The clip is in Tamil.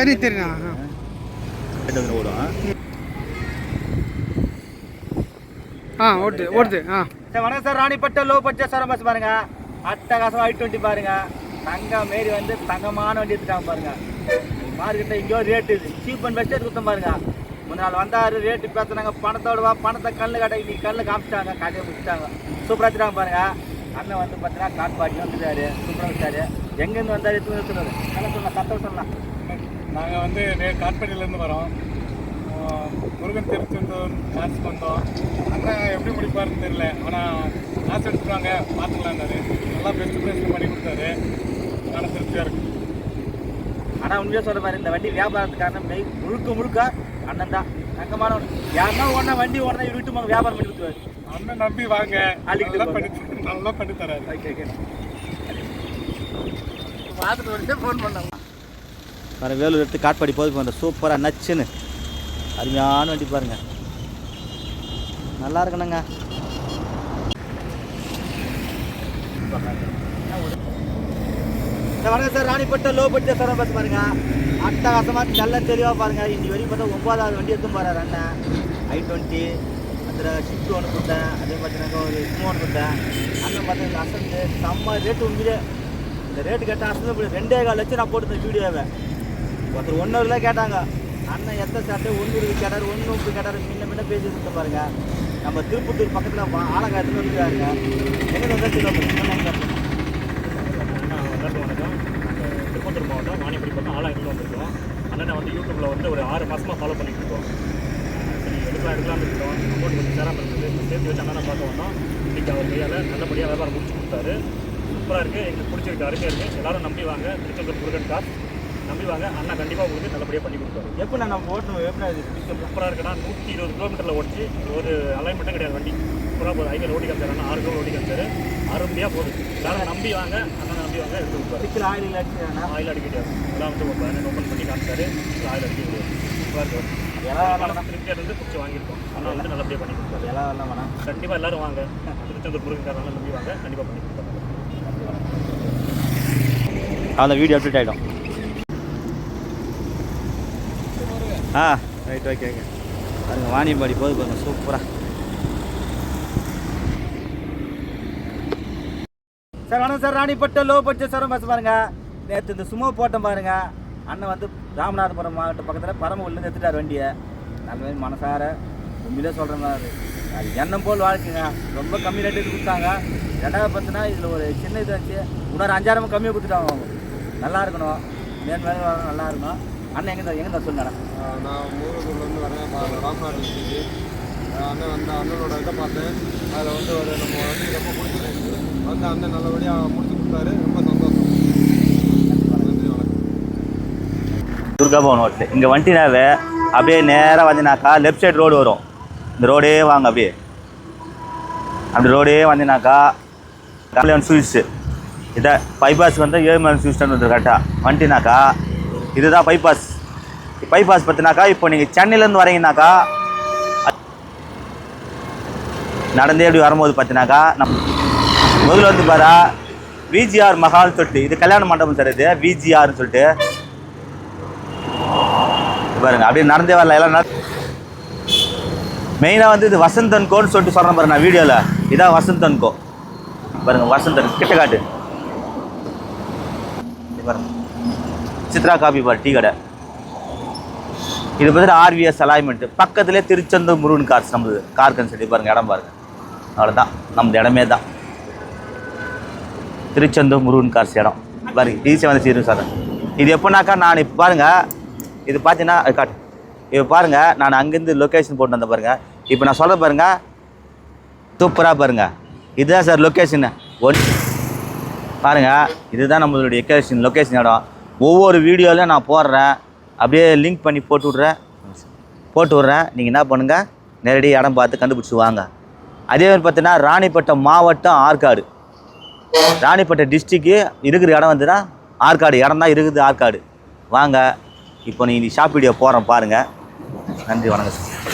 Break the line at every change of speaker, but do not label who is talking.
தெரியும் தெரியும் ஆ.
ஓட்டு வந்து ஓடும்
ஆ ஓடுது ஓடுது ஆ.
சார் வணக்கம் sir. Ranipet low budget sir bus பாருங்க. அட்டகாசம் ஐ டுவெண்ட்டி பாருங்க. தங்கம் மாரி வந்து தங்கமான வண்டி எடுத்துட்டாங்க பாருங்க. மார்க்கெட்டில் எங்கேயோ ரேட்டு சீப் அண்ட் பெஸ்ட் கொடுத்தோம் பாருங்க. முன்ன நாள் வந்தாரு ரேட்டு பேசுனாங்க. பணத்தோட வா பணத்தை கல்லு கடை இன்னைக்கு கல்லு காமிச்சிட்டாங்க. கடையை முடிச்சிட்டாங்க. சூப்பராக வச்சுட்டாங்க பாருங்க. அண்ணன் வந்து பார்த்தீங்கன்னா காட்பாட்டி வந்துட்டாரு. சூப்பராக வச்சாரு எங்கேருந்து வந்தாரு? எத்தனை சொன்னாரு நல்லா சொல்லலாம் சத்தம் சொல்லலாம்
நாங்கள் வந்து நே காட்பாடியிலேருந்து வரோம். முருகன் திருச்செந்தூர் காசு வந்தோம் அண்ணன் எப்படி முடிப்பாருன்னு தெரியல. ஆனால் காசு எடுத்துருவாங்க பார்த்துக்கலான்னாரு நல்லா பெஸ்ட் பெஸ்ட் பண்ணி கொடுத்தாரு. ஆனால் திருப்தியாக இருக்கு
ஆனால் உண்மையாக சொல்ற மாதிரி இந்த வண்டி வியாபாரத்துக்கான மெய் முழுக்க முழுக்க அண்ணன் தான். தங்கமான யாருன்னா ஒன்றா வண்டி ஓடனா விட்டு போங்க வியாபாரம் பண்ணி கொடுத்துருவாரு.
அண்ணன் நம்பி வாங்க.
அள்ளிக்கிட்டு.
பண்ணி நல்லா பண்ணி தராரு
ஓகே ஓகே பார்த்துட்டு வந்து ஃபோன் பண்ணாங்க
வர வேலூர் எடுத்து காட்பாடி போது போகிற சூப்பராக நச்சுன்னு. அருமையான வண்டி பாருங்கள் நல்லா இருக்கணுங்க.
வணக்கம் sir Ranipet low budget sir bus பாருங்க. அட்டகாசமாக நல்ல தெளிவாக பாருங்க. இன்னைக்கு வரைக்கும் பார்த்தா ஒன்பதாவது வண்டி எடுத்து போறாரு அண்ணன். ஐ டுவெண்ட்டி அதில் ஷிஃப்ட் ஒன்று கொடுத்தேன். அதே பார்த்தீங்கன்னா ஒரு இம்மு ஒன்று கொடுத்தேன். அண்ணன் பார்த்தீங்கன்னா அசந்து செம்ம ரேட்டு உண்மையிலே. இந்த ரேட்டு கேட்டால் அசந்து ரெண்டே கால் லட்சம் நான் போட்டு வீடியோவை. ஒருத்தர் ஒன்றரை கேட்டாங்க. அண்ணன் எத்தனை சாப்பிட்டு ஒன்று இருக்கு கேட்டார் ஒன்று உப்பு கேட்டார் முன்ன முன்ன பேசி கொடுத்த பாருங்க. நம்ம திருப்பத்தூர் பக்கத்தில் ஆலங்காயத்தில் வந்துருக்காருங்க எங்கே வந்தால் சொல்லுவாங்க
எல்லாருக்கும் வணக்கம் திருப்பத்தூர் மாவட்டம் வாணிப்படி பக்கம் ஆலாயிரத்தில் வந்திருக்கோம். அண்ணனை வந்து யூடியூப்பில் வந்து ஒரு ஆறு மாதமாக ஃபாலோ பண்ணிட்டு இருக்கோம். அஹ் சரி எடுக்கலாம் எடுக்கலாம்னு இருக்கோம். அமௌண்ட் கொஞ்சம் சேராமல் இருந்தது. சேர்த்து வச்சு அண்ணனை பார்க்க வந்தோம். இன்றைக்கி அவர் கையால் நல்லபடியாக வியாபாரம் முடிச்சு கொடுத்தாரு. சூப்பராக இருக்குது எங்களுக்கு பிடிச்சிருக்கு அருமையாக இருக்குது எல்லாரும் நம்பி வாங்க. திருச்செந்தூர் முருகன் கார் நம்பி வாங்க அண்ணா கண்டிப்பாக உங்களுக்கு நல்லபடியாக பண்ணி கொடுத்தாரு
எப்போ நம்ம ஓட்டணும்? எப்படி
சூப்பராக இருக்குன்னா நூற்றி இருபது கிலோமீட்டரில் ஓடிச்சு. ஒரு அலைன்மெண்ட்டும் கிடையாது வண்டி. சூப்பராக போகுது. ஹைவேல ஓடி காமிச்சாரு அண்ணா. ஆறு கிலோ ஓடி காமிச்சாரு. அருமையாக போகுது. எல்லாரும் நம்பி வாங்க. அண்ணனை நம்பி வாங்க. எடுத்து கொடுப்பாரு.
சிக்கல் ஆயில் அடிச்சுனா
ஆயில் அடிக்க முடியாது. எல்லாம் வந்து ஓப்பன் பண்ணி காமிச்சாரு. ஆயில் அடிக்க முடியாது. சூப்பராக இருக்கும் பிடிச்சி வாங்கியிருக்கோம். ஆனால் வந்து நல்லபடியாக பண்ணி கொடுத்தாரு
எல்லாம் வேணாம்
கண்டிப்பாக எல்லாரும் வாங்க. திருச்செந்தூர் முருகன்காரனால நம்பி வாங்க. கண்டிப்பாக பண்ணி கொடுத்தாரு
அந்த வீடியோ அப்டேட் ஆகிடும் ஆ. ரைட் ஓகே ஓகே பாருங்க வாணியம்பாடி போது பாருங்க சூப்பராக
சார் வணக்கம் sir. Ranipet low budget sir bus பாருங்க. நேற்று இந்த சுமோ போட்டோம் பாருங்க. அண்ணன் வந்து ராமநாதபுரம் மாவட்டம் பக்கத்தில் பரமூர்லேருந்து எடுத்துட்டார் வண்டியை. நல்ல மனசார உண்மையிலே சொல்கிற மாதிரி. அது எண்ணம் போல் வாழ்க்கைங்க. ரொம்ப கம்மி ரேட்டுக்கு கொடுத்தாங்க. ரெண்டாவது பார்த்தினா இதில் ஒரு சின்ன இது வந்துச்சு. இன்னொரு அஞ்சாயிரம் கம்மியாக கொடுத்துட்டாங்க அவங்க. நல்லா இருக்கணும். மேல் மேலும் வரணும் நல்லா இருக்கணும். அண்ணன் எங்கே எங்கே தான் சொன்னாங்க
நான் மூலூர்லேருந்து வரேன். ராம்நாத் டிஸ்ட்ரிக்கு அண்ணன் வந்து அண்ணனோட இதை பார்த்தேன். அதில் வந்து ஒரு நம்ம வண்டி ரொம்ப பிடிச்சிருந்துச்சு. வந்து அண்ணன் நல்லபடியாக முடிச்சு கொடுத்தாரு. ரொம்ப சந்தோஷம்.
துர்கா பவன் ஹோட்டல். இங்கே வந்துட்டினாவே அப்படியே நேராக வந்தினாக்கா லெஃப்ட் சைடு ரோடு வரும். இந்த ரோடே வாங்க அப்படியே. அப்படி ரோடே வந்தினாக்கா காலையில் ஸ்வீட்ஸு இதை பைபாஸ் வந்து ஏழுமலை ஸ்வீட் ஸ்டாண்ட் வந்து கரெக்டாக வந்துட்டினாக்கா இதுதான் பைபாஸ் பைபாஸ் பார்த்தினாக்கா இப்போ நீங்கள் சென்னையிலேருந்து வரீங்கனாக்கா நடந்தே அப்படி வரும்போது பார்த்தினாக்கா நம் முதல்ல வந்து பாரா விஜிஆர் மஹால் சொல்லிட்டு இது கல்யாண மண்டபம் சார் இது விஜிஆர்னு சொல்லிட்டு. பாருங்க அப்படியே நடந்தே வரல எல்லாம் மெயினாக வந்து இது வசந்தன் கோன்னு சொல்லிட்டு சொல்கிறேன் பாருங்க நான் வீடியோவில் இதான் வசந்தன் கோ. பாருங்க வசந்தன் கிட்ட காட்டு பாருங்க. சித்ரா காபி பார் டீ கடை. இது பார்த்தீங்கன்னா ஆர்விஎஸ் அலாய்மெண்ட் பக்கத்துலேயே திருச்செந்தூர் முருகன் கார்ஸ் நம்மளுது கார் கன்சல்டி பாருங்கள் இடம் பாருங்கள் அவ்வளோதான் நம்ம இடமே தான். திருச்செந்தூர் முருகன் கார்ஸ் இடம். பாருங்க டிசி வந்து சீரும் சார். இது எப்போனாக்கா நான் இப்போ பாருங்கள் இது பார்த்தீங்கன்னா அது காட்டு. இப்போ பாருங்கள் நான் அங்கேருந்து லொக்கேஷன் போட்டு வந்தேன் பாருங்கள் இப்போ நான் சொல்ல பாருங்கள் சூப்பராக பாருங்கள் இதுதான் சார் லொக்கேஷன் ஒன் பாருங்கள் இதுதான் நம்மளுடைய லொக்கேஷன் லொக்கேஷன் இடம். ஒவ்வொரு வீடியோலையும் நான் போடுறேன். அப்படியே லிங்க் பண்ணி போட்டு விட்றேன். போட்டு விட்றேன். நீங்கள் என்ன பண்ணுங்கள் நேரடியாக இடம் பார்த்து கண்டுபிடிச்சி வாங்க. அதே மாதிரி பார்த்தீங்கன்னா ராணிப்பட்டம் மாவட்டம் ஆற்காடு. ராணிப்பேட்டை டிஸ்ட்ரிக்கு இருக்கிற இடம் வந்துன்னா ஆற்காடு. இடம் தான் இருக்குது ஆற்காடு. வாங்க. இப்போ நீங்கள் ஷாப் வீடியோ போகிறேன் பாருங்கள் நன்றி வணக்கம் சார்